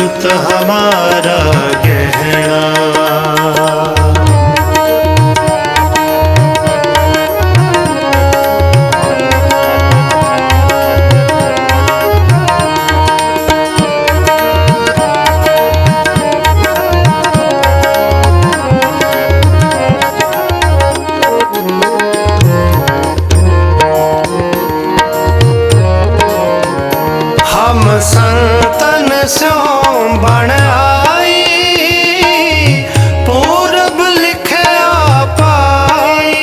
संत हमारा गहना हम ਬਣ ਪੂਰਬ ਲਿਖਿਆ ਪਾਈ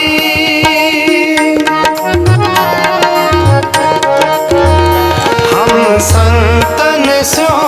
ਸੰਤਨ ਸੋ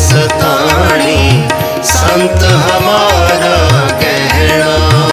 णि सन्त हवा